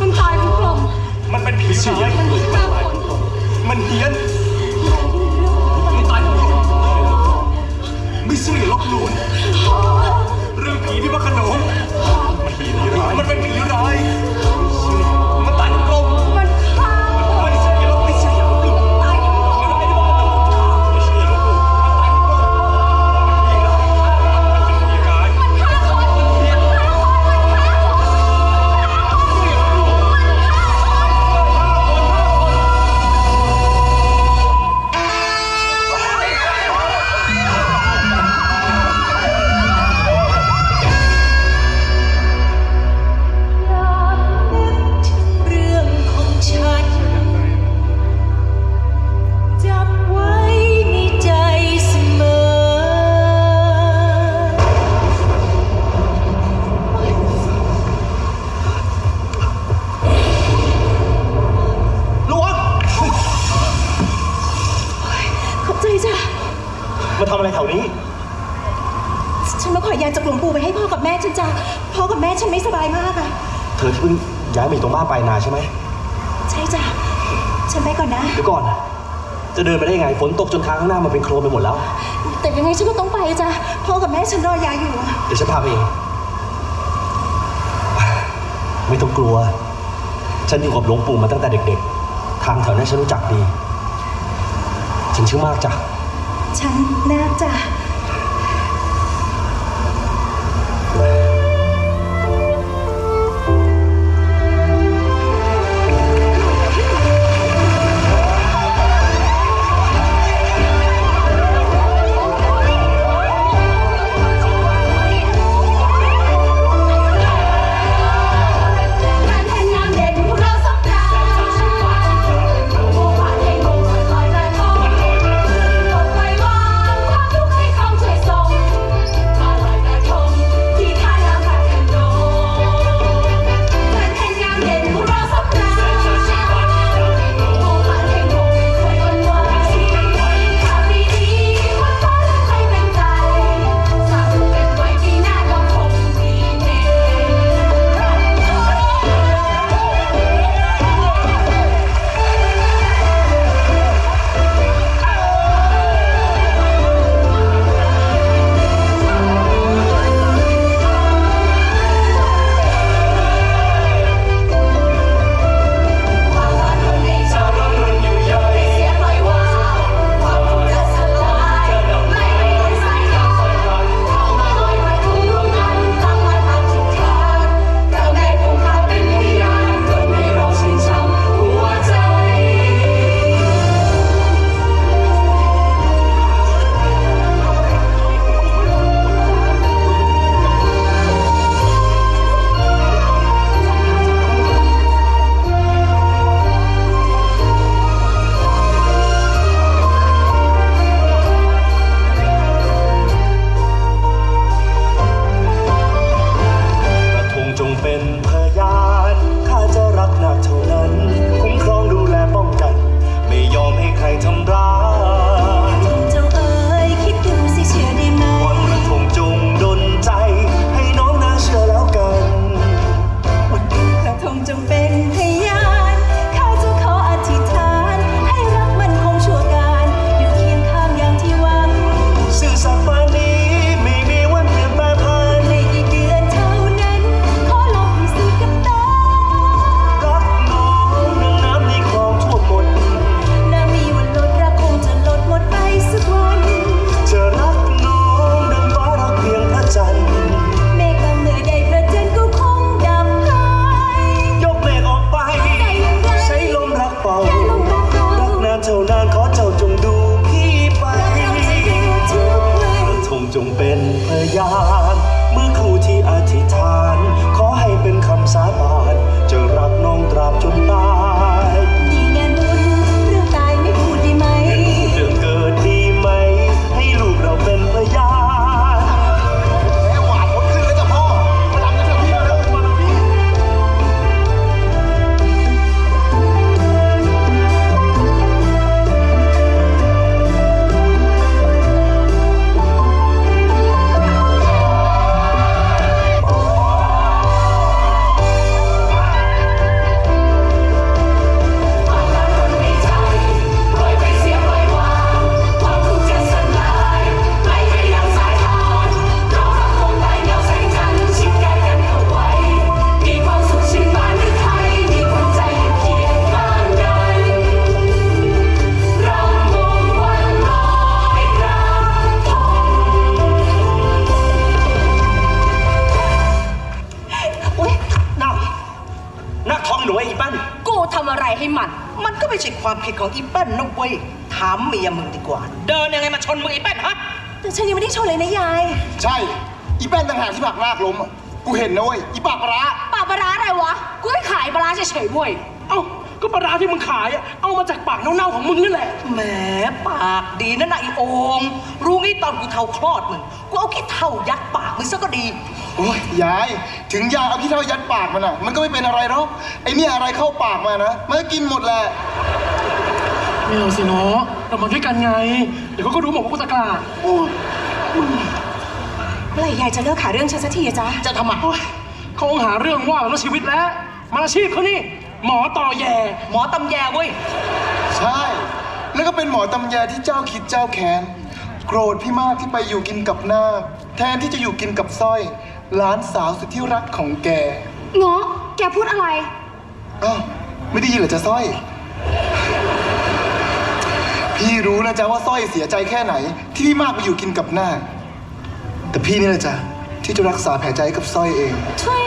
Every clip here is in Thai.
มันตายทั้งกลมมันเป็นผีร้ายมันฆ่าคนมันเฮี้ยนมันตายทั้งกลมไม่เชื่ออย่าลบหลู่เรื่องผีที่พระโขนงมันผีร้ายมันเป็นผีร้าย มาทำอะไรแถวนี้ ฉันมาขอยาจากหลวงปู่ไปให้พ่อกับแม่ฉันจ้ะพ่อกับแม่ฉันไม่สบายมากอะเธอที่เพิ่งย้ายมาอยู่ตรงบ้านปลายนาใช่ไหมใช่จ้ะฉันไปก่อนนะ เดี๋ยวก่อนจะเดินไปได้ยังไงฝนตกจนทางข้างหน้ามันเป็นโคลนไปหมดแล้ว แต่ยังไงฉันก็ต้องไปจ้ะพ่อกับแม่ฉันรอยาอยู่อะเดี๋ยวฉันพาไปเองไม่ต้องกลัว ฉันอยู่กับหลวงปู่มาตั้งแต่เด็ก ๆ ทางแถวนี้ฉันรู้จักดี ฉันชื่อมากจ้ะ ฉันนาคจ้ะ ความผิดของอีเปิ้ลนะเว้ยถามเมียมึงดีกว่า เดินยังไงมาชนมึงอีเปิ้ลฮะ แต่ฉันยังไม่ได้ชนเลยนะยาย ใช่ อีแป้นต่างหากที่ผลักลากล้มอะกูเห็นนะเว้ย อีปากปลาร้าปากปลาร้าอะไรวะ กูไม่ขายปลาร้าเฉยๆเว้ย เอ้า ก็ปลาร้าที่มึงขายอะเอามาจากปากเน่าๆของมึงนั่นแหละ แหมปากดีนะนายโองรู้งี้ตอนกูเท่าคลอดมึง กูเอาขี้เท่ายัดปากมึงซะก็ดี โอ้ยยาย ถึงยายเอาขี้เท่ายัดปากมันอะ มันก็ไม่เป็นอะไรหรอกไอเนี่ยอะไรเข้าปากมานะมันก็กินหมดแหละ ไม่เอาสิเนาะเรามาด้วยกันไง เดี๋ยวเขาก็รู้หมดว่ากูตะกร้าโอ้ยเมื่อไหร่ยายจะเลิกหาเรื่องฉันสักทีอะจ๊ะ จะทำไมโอ้ยเขาคงหาเรื่องว่าแล้วชีวิตแล้ว มาอาชีพเขานี่ หมอต่อแย่หมอตำแยเว้ย ใช่ แล้วก็เป็นหมอตำแยที่เจ้าคิดเจ้าแค้น โกรธพี่มากที่ไปอยู่กินกับนาคแทนที่จะอยู่กินกับสร้อยหลานสาวสุดที่รักของแกเงาะแกพูดอะไร อ้าวไม่ได้ยินเหรอจ๊ะสร้อย พี่รู้นะจ๊ะว่าสร้อยเสียใจแค่ไหน ที่พี่มากไปอยู่กินกับนาคแต่พี่นี่แหละจ๊ะที่จะรักษาแผลใจให้กับสร้อยเอง ช่วย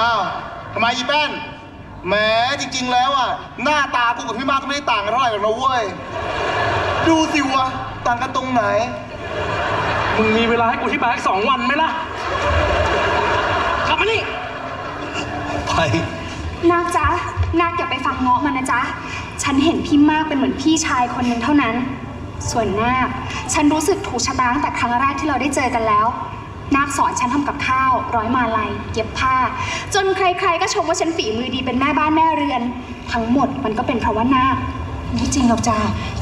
อ้าวทำไมอีแป้น แหมจริงๆแล้วอะหน้าตากูกับพี่มากก็ไม่ได้ต่างกันเท่าไหร่หรอกนะเว้ย ดูสิวะต่างกันตรงไหน มึงมีเวลาให้กูที่บายอีกสองวันไหมล่ะกลับมานี่ไปนาคจ๊ะนาคอย่าไปฟังเงาะมันนะจ๊ะ ฉันเห็นพี่มากเป็นเหมือนพี่ชายคนหนึ่งเท่านั้น ส่วนนาคฉันรู้สึกถูกชะตาตั้งแต่ครั้งแรกที่เราได้เจอกันแล้ว นาคสอนฉันทำกับข้าว ร้อยมาลัย เย็บผ้า จนใคร ๆ ก็ชมว่าฉันฝีมือดีเป็นแม่บ้านแม่เรือน ทั้งหมดมันก็เป็นเพราะว่านาคไม่จริงหรอกจ้า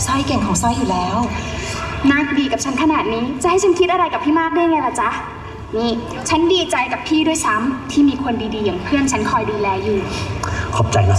สร้อยเก่งของสร้อยอยู่แล้ว นาคดีกับฉันขนาดนี้ จะให้ฉันคิดอะไรกับพี่มากได้ไงล่ะจ๊ะนี่ฉันดีใจกับพี่ด้วยซ้ำที่มีคนดีๆอย่างเพื่อนฉันคอยดูแลอยู่ ขอบใจนะ